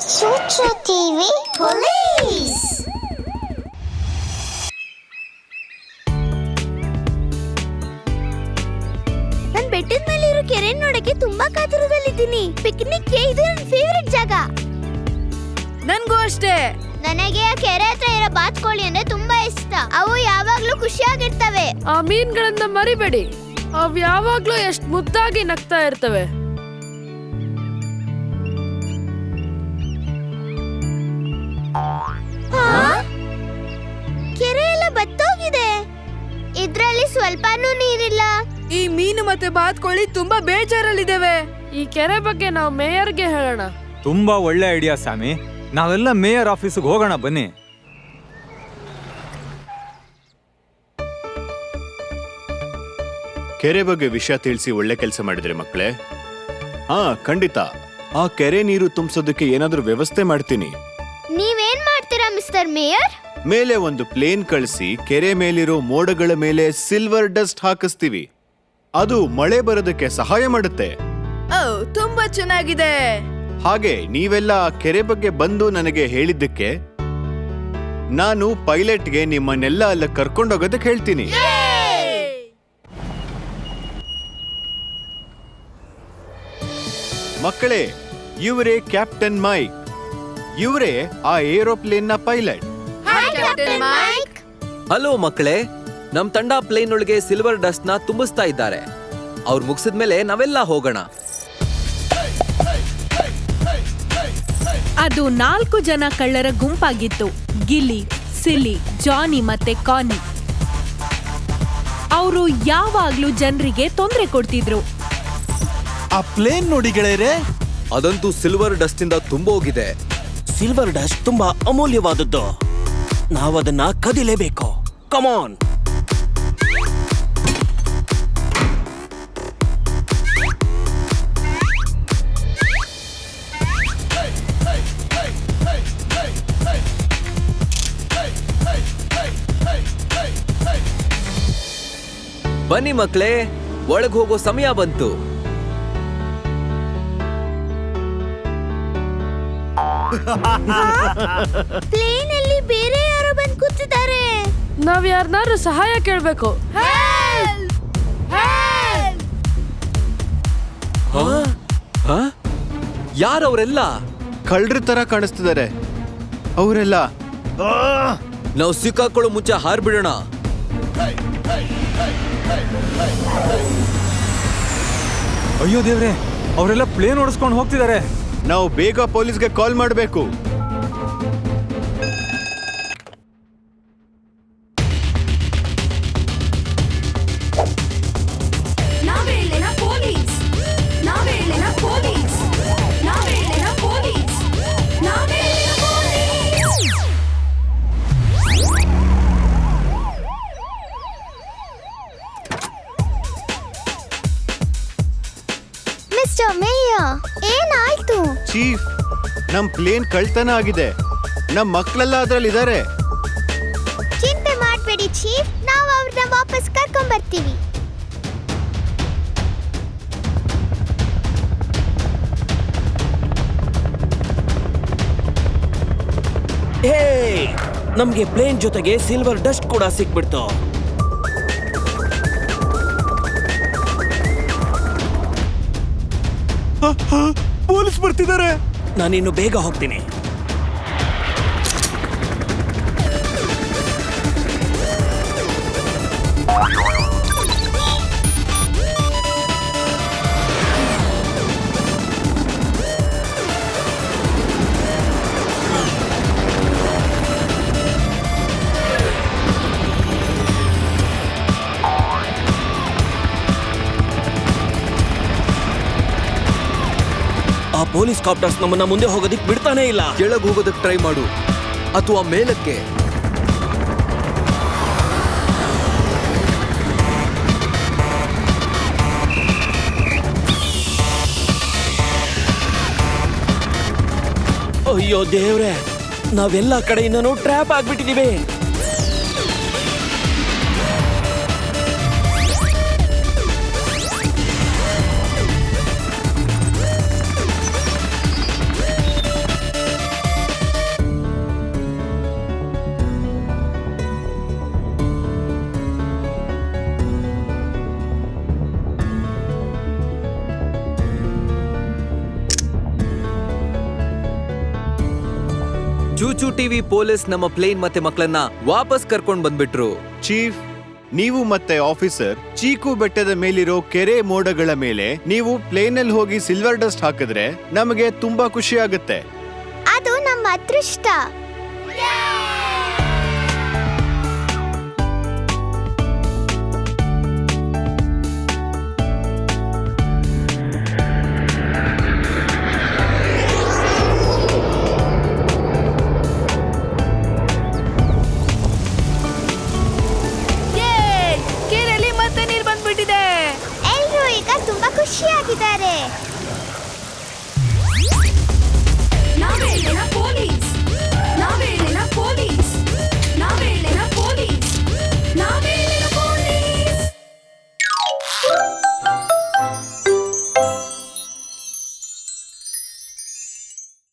ಸೂಚು TV police ನನ್ ಬೆಟ್ಟದ ಮೇಲೆ ಇರೋ ಕೆರೆ ನೋಡಕ್ಕೆ ತುಂಬಾ ಕಾತುರದಲ್ಲಿದ್ದೀನಿ. ಪಿಕ್ನಿಕ್ ಇದು ನನ್ನ ಫೇವರಿಟ್ ಜಾಗ. ನನಗೂ ಅಷ್ಟೇ. ನನಗೆ ಆ ಕೆರೆ ಹತ್ರ ಇರೋ ಬಾತ್ಕೋಳಿ ಅಂದ್ರೆ ತುಂಬಾ ಇಷ್ಟ. ಅವು ಯಾವಾಗ್ಲೂ ಖುಷಿಯಾಗಿರ್ತವೆ. ಆ ಮೀನ್ಗಳನ್ನ ಮರಿಬೇಡಿ. ಅವ್ ಯಾವಾಗ್ಲೂ ಎಷ್ಟ್ ಮುದ್ದಾಗಿ ನಗ್ತಾ ಇರ್ತವೆ. ಕೆರೆ ಎಲ್ಲ ಬತ್ತೋಗಿದೆ. ಇದ್ರಲ್ಲಿ ಸ್ವಲ್ಪನೂ ನೀರಿಲ್ಲ. ಈ ಮೀನು ಮತ್ತೆ ಬಾತ್ಕೋಳಿ ತುಂಬಾ ಬೇಜಾರಲ್ಲಿದ್ದೇವೆ. ಈ ಕೆರೆ ಬಗ್ಗೆ ನಾವು ಮೇಯರ್ಗೆ ಹೇಳೋಣ. ತುಂಬಾ ಒಳ್ಳೆ ಐಡಿಯಾ ಸ್ವಾಮಿ. ನಾವೆಲ್ಲ ಮೇಯರ್ ಆಫೀಸಿಗೆ ಹೋಗೋಣ ಬನ್ನಿ. ಕೆರೆ ಬಗ್ಗೆ ವಿಷಯ ತಿಳಿಸಿ ಒಳ್ಳೆ ಕೆಲಸ ಮಾಡಿದ್ರೆ ಮಕ್ಕಳೇ. ಹಾ ಖಂಡಿತ. ಆ ಕೆರೆ ನೀರು ತುಂಬಿಸೋದಕ್ಕೆ ಏನಾದರೂ ವ್ಯವಸ್ಥೆ ಮಾಡ್ತೀನಿ. Mister mayor? ಮೇಲೆ ಒಂದು ಪ್ಲೇನ್ ಕಳಿಸಿ ಕೆರೆ ಮೇಲಿರೋ ಮೋಡಗಳ ಮೇಲೆ ಸಿಲ್ವರ್ ಡಸ್ಟ್ ಹಾಕಿಸ್ತೀವಿ. ಅದು ಮಳೆ ಬರೋದಕ್ಕೆ ಸಹಾಯ ಮಾಡುತ್ತೆ. ಓ ತುಂಬಾ ಚೆನ್ನಾಗಿದೆ. ಹಾಗೆ ನೀವೆಲ್ಲ ಆ ಕೆರೆ ಬಗ್ಗೆ ಬಂದು ನನಗೆ ಹೇಳಿದ್ದಕ್ಕೆ ನಾನು ಪೈಲಟ್ಗೆ ನಿಮ್ಮನ್ನೆಲ್ಲ ಅಲ್ಲ ಕರ್ಕೊಂಡೋಗೋದಕ್ಕೆ ಹೇಳ್ತೀನಿ. ಮಕ್ಕಳೇ ಇವರೇ ಕ್ಯಾಪ್ಟನ್ ಮೈಕ್. ಇವರೇ ಆ ಏರೋಪ್ಲೇನ್ನ ಪೈಲಟ್ ಹಲೋ ಮಕ್ಕಳೇ. ನಮ್ ತಂಡ ಪ್ಲೇನ್ ಒಳಗೆ ಸಿಲ್ವರ್ ಡಸ್ಟ್ನ ತುಂಬಿಸ್ತಾ ಇದ್ದಾರೆ. ಅವ್ರು ಮುಗಿಸಿದ್ಮೇಲೆ ನಾವೆಲ್ಲ ಹೋಗೋಣ. ಅದು ನಾಲ್ಕು ಜನ ಕಳ್ಳರ ಗುಂಪಾಗಿತ್ತು. ಗಿಲ್ಲಿ ಸಿಲಿ ಜಾನಿ ಮತ್ತೆ ಕಾನಿ ಅವರು ಯಾವಾಗ್ಲೂ ಜನರಿಗೆ ತೊಂದರೆ ಕೊಡ್ತಿದ್ರು. ಆ ಪ್ಲೇನ್ ನೋಡಿ ಗೆಳೆಯರೇ. ಅದಂತೂ ಸಿಲ್ವರ್ ಡಸ್ಟ್ ಇಂದ ತುಂಬೋಗಿದೆ. ಸಿಲ್ವರ್ ಡಸ್ಟ್ ತುಂಬಾ ಅಮೂಲ್ಯವಾದದ್ದು. ನಾವದನ್ನ ಕದಿಲೇಬೇಕು. ಕಮಾನ್ ಬನ್ನಿ ಮಕ್ಕಳೇ ಒಳಗೆ ಹೋಗೋ ಸಮಯ ಬಂತು. ಪ್ಲೇನ್ ಅಲ್ಲಿ ಬೇರೆ ಯಾರೋ ಬಂದು ಕೂತಿದ್ದಾರೆ. ನಾವ್ ಯಾರನ್ನಾರು ಸಹಾಯ ಕೇಳ್ಬೇಕು. ಯಾರವರೆಲ್ಲ? ಕಳ್ಳರ ತರ ಕಾಣಿಸ್ತಿದ್ದಾರೆ. ಅವರೆಲ್ಲ. ನಾವು ಸಿಕ್ಕಾಕೊಳ್ಳೋ ಮುಂಚೆ ಹಾರ್ಬಿಡೋಣ. ಅಯ್ಯೋ ದೇವ್ರೆ ಅವರೆಲ್ಲ ಪ್ಲೇನ್ ಓಡಿಸ್ಕೊಂಡು ಹೋಗ್ತಿದ್ದಾರೆ. ನಾವು ಬೇಗ ಪೊಲೀಸ್ಗೆ ಕಾಲ್ ಮಾಡಬೇಕು. ಚೀಫ್ ನಮ್ ಪ್ಲೇನ್ ಕಳ್ತನ ಆಗಿದೆ. ನಮ್ ಮಕ್ಕಳೆಲ್ಲ ಅದ್ರಲ್ಲಿ ಇದಾರೆ ಚಿಂತೆ ಮಾಡಬೇಡಿ ಚೀಫ್ ನಾವು ಅವ್ರನ್ನ ವಾಪಸ್ ಕರ್ಕೊಂಡ್ ಬರ್ತೀವಿ ಹೇ ನಮ್ಗೆ ಪ್ಲೇನ್ ಜೊತೆಗೆ ಸಿಲ್ವರ್ ಡಸ್ಟ್ ಕೂಡ ಸಿಕ್ಬಿಡ್ತು. ಬರ್ತಿದ್ದಾರೆ ನಾನಿನ್ನು ಬೇಗ ಹೋಗ್ತೀನಿ. ಪೊಲೀಸ್ ಕಾಪ್ಟರ್ಸ್ ನಮ್ಮನ್ನ ಮುಂದೆ ಹೋಗೋದಕ್ಕೆ ಬಿಡ್ತಾನೆ ಇಲ್ಲ. ಕೆಳಗ್ ಹೋಗೋದಕ್ಕೆ ಟ್ರೈ ಮಾಡು. ಅಥವಾ ಮೇಲಕ್ಕೆ. ಅಯ್ಯೋ ದೇವ್ರೆ ನಾವೆಲ್ಲ ಕಡೆಯಿಂದನೂ ಟ್ರ್ಯಾಪ್ ಆಗ್ಬಿಟ್ಟಿದೀವಿ. ಚೂಚು ಟಿವಿ ಪೊಲೀಸ್ ನಮ್ಮ ಪ್ಲೇನ್ ಮತ್ತೆ ಮಕ್ಕಳನ್ನ ವಾಪಸ್ ಕರ್ಕೊಂಡು ಬಂದ್ಬಿಟ್ರು. ಚೀಫ್ ನೀವು ಮತ್ತೆ ಆಫೀಸರ್ ಚೀಕು ಬೆಟ್ಟದ ಮೇಲಿರೋ ಕೆರೆ ಮೋಡಗಳ ಮೇಲೆ ನೀವು ಪ್ಲೇನಲ್ಲಿ ಹೋಗಿ ಸಿಲ್ವರ್ ಡಸ್ಟ್ ಹಾಕಿದ್ರೆ ನಮಗೆ ತುಂಬಾ ಖುಷಿ ಆಗುತ್ತೆ. ಅದು ನಮ್ಮ ಅದೃಷ್ಟ.